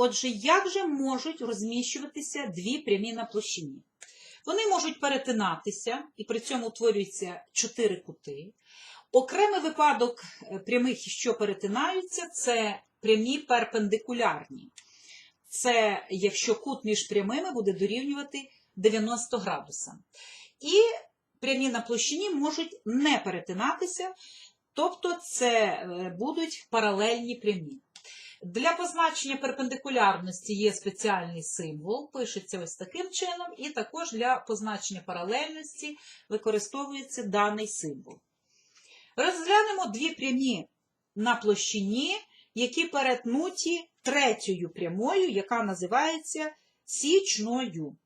Отже, як же можуть розміщуватися дві прямі на площині? Вони можуть перетинатися, і при цьому утворюються чотири кути. Окремий випадок е, прямих, що перетинаються, це прямі перпендикулярні. Це якщо кут між прямими буде дорівнювати 90 градусам. І прямі на площині можуть не перетинатися, тобто це е, будуть паралельні прямі. Для позначення перпендикулярності є спеціальний символ, пишеться ось таким чином, і також для позначення паралельності використовується даний символ. Розглянемо дві прямі на площині, які перетнуті третьою прямою, яка називається січною.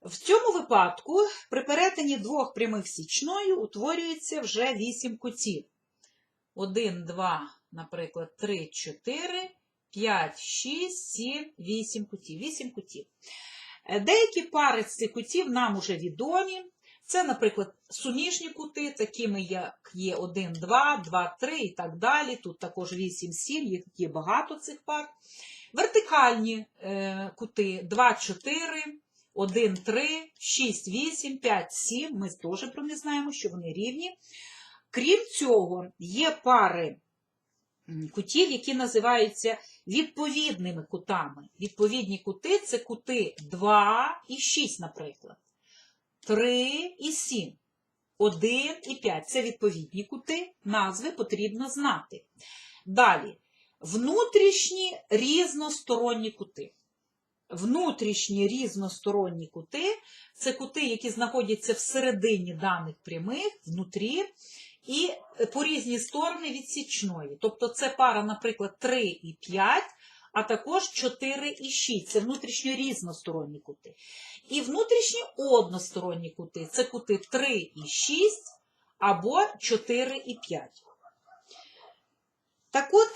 В цьому випадку при перетині двох прямих січною утворюється вже вісім кутів. 1, 2, наприклад, 3, 4, 5, 6, 7, 8 кутів. 8 кутів. Е, Деякі пари з цих кутів нам уже відомі. Це, наприклад, суміжні кути, такими як є 1, 2, 2, 3 і так далі. Тут також 8, 7, їх є багато цих пар. Вертикальні е, кути 2, 4, 1, 3, 6, 8, 5, 7. Ми теж про них знаємо, що вони рівні. Крім цього, є пари кутів, які називаються відповідними кутами. Відповідні кути це кути 2 і 6, наприклад. 3 і 7. 1 і 5. Це відповідні кути, назви потрібно знати. Далі. Внутрішні різносторонні кути. Внутрішні різносторонні кути це кути, які знаходяться всередині даних прямих, внутрі, і по різні сторони від січної. Тобто це пара, наприклад, 3 і 5, а також 4 і 6. Це внутрішньо різносторонні кути. І внутрішні односторонні кути це кути 3 і 6 або 4 і 5. Так от,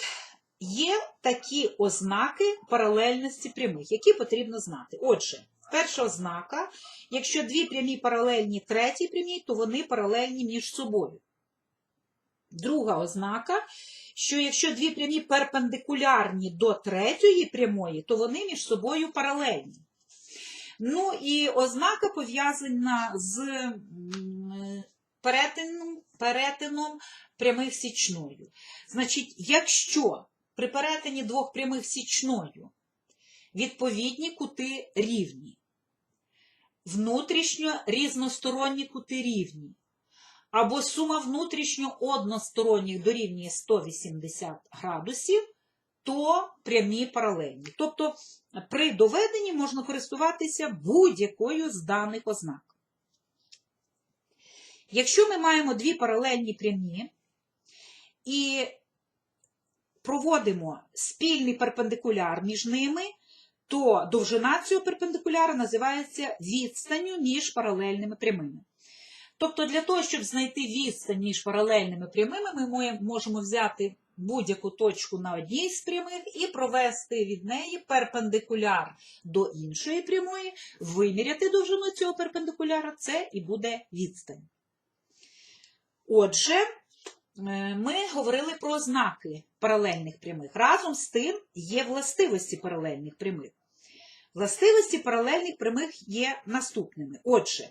є такі ознаки паралельності прямих, які потрібно знати. Отже, перша ознака, якщо дві прямі паралельні третій прямій, то вони паралельні між собою. Друга ознака, що якщо дві прямі перпендикулярні до третьої прямої, то вони між собою паралельні. Ну і ознака пов'язана з перетином, перетином прямих січною. Значить, якщо при перетині двох прямих січною відповідні кути рівні, внутрішньо різносторонні кути рівні, або сума внутрішньо односторонніх дорівнює 180 градусів, то прямі паралельні. Тобто при доведенні можна користуватися будь-якою з даних ознак. Якщо ми маємо дві паралельні прямі і проводимо спільний перпендикуляр між ними, то довжина цього перпендикуляра називається відстанню між паралельними прямими. Тобто для того, щоб знайти відстань між паралельними прямими, ми можемо взяти будь-яку точку на одній з прямих і провести від неї перпендикуляр до іншої прямої, виміряти довжину цього перпендикуляра, це і буде відстань. Отже, е, ми говорили про ознаки паралельних прямих. Разом з тим є властивості паралельних прямих. Властивості паралельних прямих є наступними. Отже,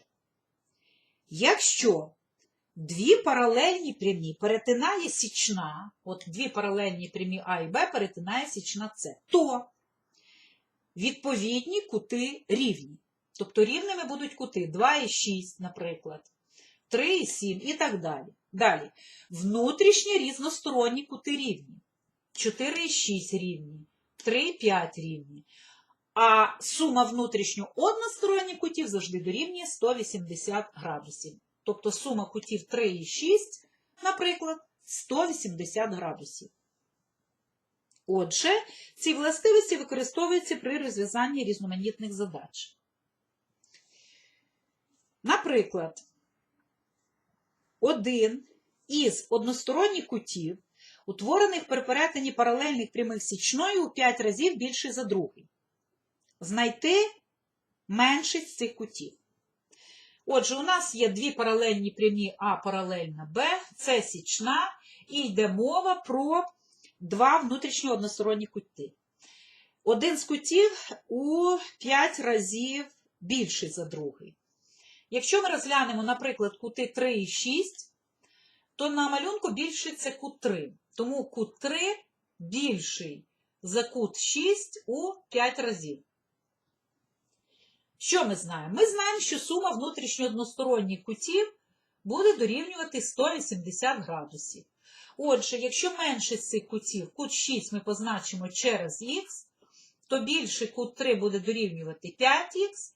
Якщо дві паралельні прямі перетинає січна, от дві паралельні прямі А і Б перетинає січна С, то відповідні кути рівні. Тобто рівними будуть кути 2 і 6, наприклад, 3 і 7 і так далі. Далі. Внутрішні різносторонні кути рівні. 4 і 6 рівні, 3 і 5 рівні. А сума внутрішньо односторонніх кутів завжди дорівнює 180 градусів. Тобто сума кутів 3 і 6, наприклад, 180 градусів. Отже, ці властивості використовуються при розв'язанні різноманітних задач. Наприклад, один із односторонніх кутів, утворених при перетині паралельних прямих січною у 5 разів більший за другий знайти меншість цих кутів. Отже, у нас є дві паралельні прямі А паралельна Б, це січна, і йде мова про два внутрішні односторонні кути. один з кутів у 5 разів більший за другий. Якщо ми розглянемо, наприклад, кути 3 і 6, то на малюнку більший це кут 3. Тому кут 3 більший за кут 6 у 5 разів. Що ми знаємо? Ми знаємо, що сума внутрішньо односторонніх кутів буде дорівнювати 180 градусів. Отже, якщо менше з цих кутів, кут 6 ми позначимо через х, то більший кут 3 буде дорівнювати 5х,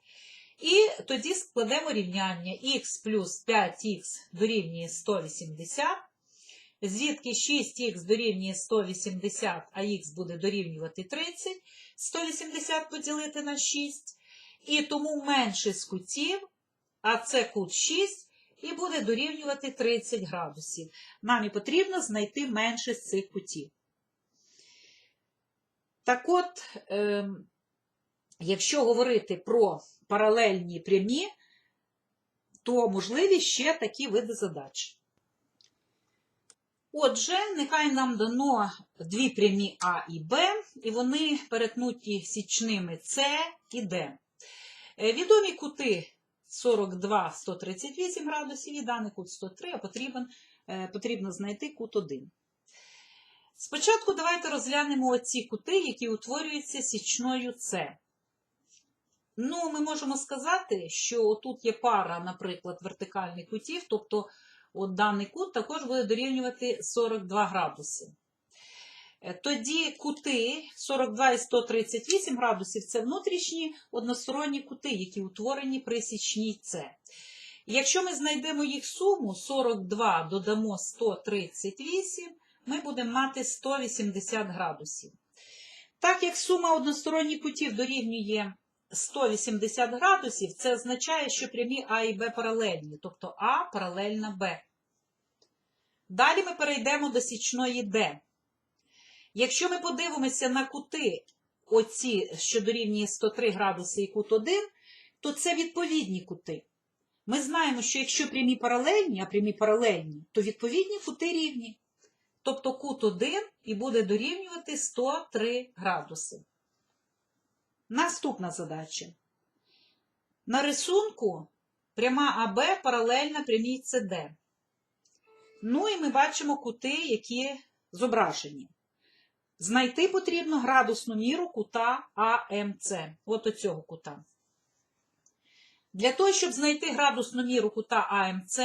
і тоді складемо рівняння х плюс 5х дорівнює 180, звідки 6х дорівнює 180, а х буде дорівнювати 30, 180 поділити на 6, і тому менше з кутів, а це кут 6, і буде дорівнювати 30 градусів. Нам і потрібно знайти менше з цих кутів. Так от, е, якщо говорити про паралельні прямі, то можливі ще такі види задач. Отже, нехай нам дано дві прямі А і Б, і вони перетнуті січними С і Д. Е, Відомі кути 42 138 градусів і даний кут 103, а потрібен, е, потрібно знайти кут 1. Спочатку давайте розглянемо оці кути, які утворюються січною С. Ну, ми можемо сказати, що тут є пара, наприклад, вертикальних кутів, тобто от даний кут також буде дорівнювати 42 градуси. Е, Тоді кути 42 і 138 градусів це внутрішні односторонні кути, які утворені при січній С. Якщо ми знайдемо їх суму 42 додамо 138, ми будемо мати 180 градусів. Так як сума односторонніх кутів дорівнює 180 градусів, це означає, що прямі А і Б паралельні, тобто А паралельна Б. Далі ми перейдемо до січної Д. Якщо ми подивимося на кути, оці, що дорівнює 103 градуси і кут 1, то це відповідні кути. Ми знаємо, що якщо прямі паралельні, а прямі паралельні, то відповідні кути рівні. Тобто кут 1 і буде дорівнювати 103 градуси. Наступна задача. На рисунку пряма АБ паралельна прямій СД. Ну і ми бачимо кути, які зображені. Знайти потрібно градусну міру кута АМЦ. От оцього кута. Для того, щоб знайти градусну міру кута АМЦ,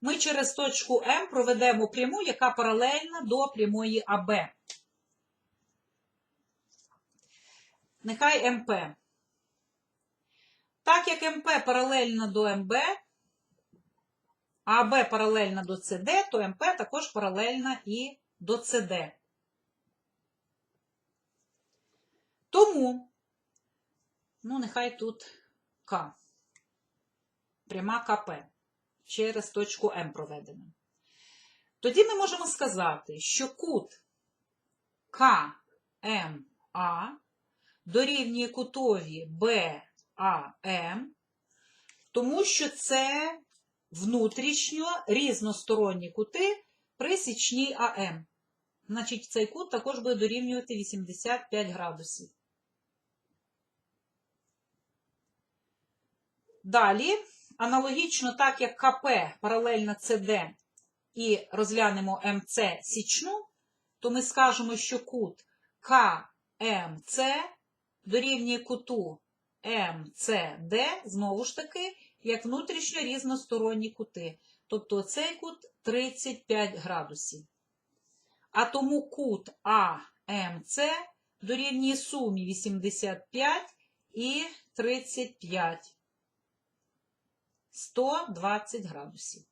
ми через точку М проведемо пряму, яка паралельна до прямої АБ. Нехай МП. Так як МП паралельна до МБ, АБ паралельна до СД, то МП також паралельна і до СД. Тому, ну, нехай тут К. Пряма КП. Через точку М проведена. Тоді ми можемо сказати, що кут КМА дорівнює кутові БАМ, тому що це внутрішньо різносторонні кути при січній АМ. Значить, цей кут також буде дорівнювати 85 градусів. Далі, аналогічно, так як КП паралельно СД і розглянемо МЦ січну, то ми скажемо, що кут КМЦ дорівнює куту МЦД, знову ж таки, як внутрішньо різносторонні кути. Тобто цей кут 35 градусів. А тому кут АМЦ дорівнює сумі 85 і 35. 120 градусів.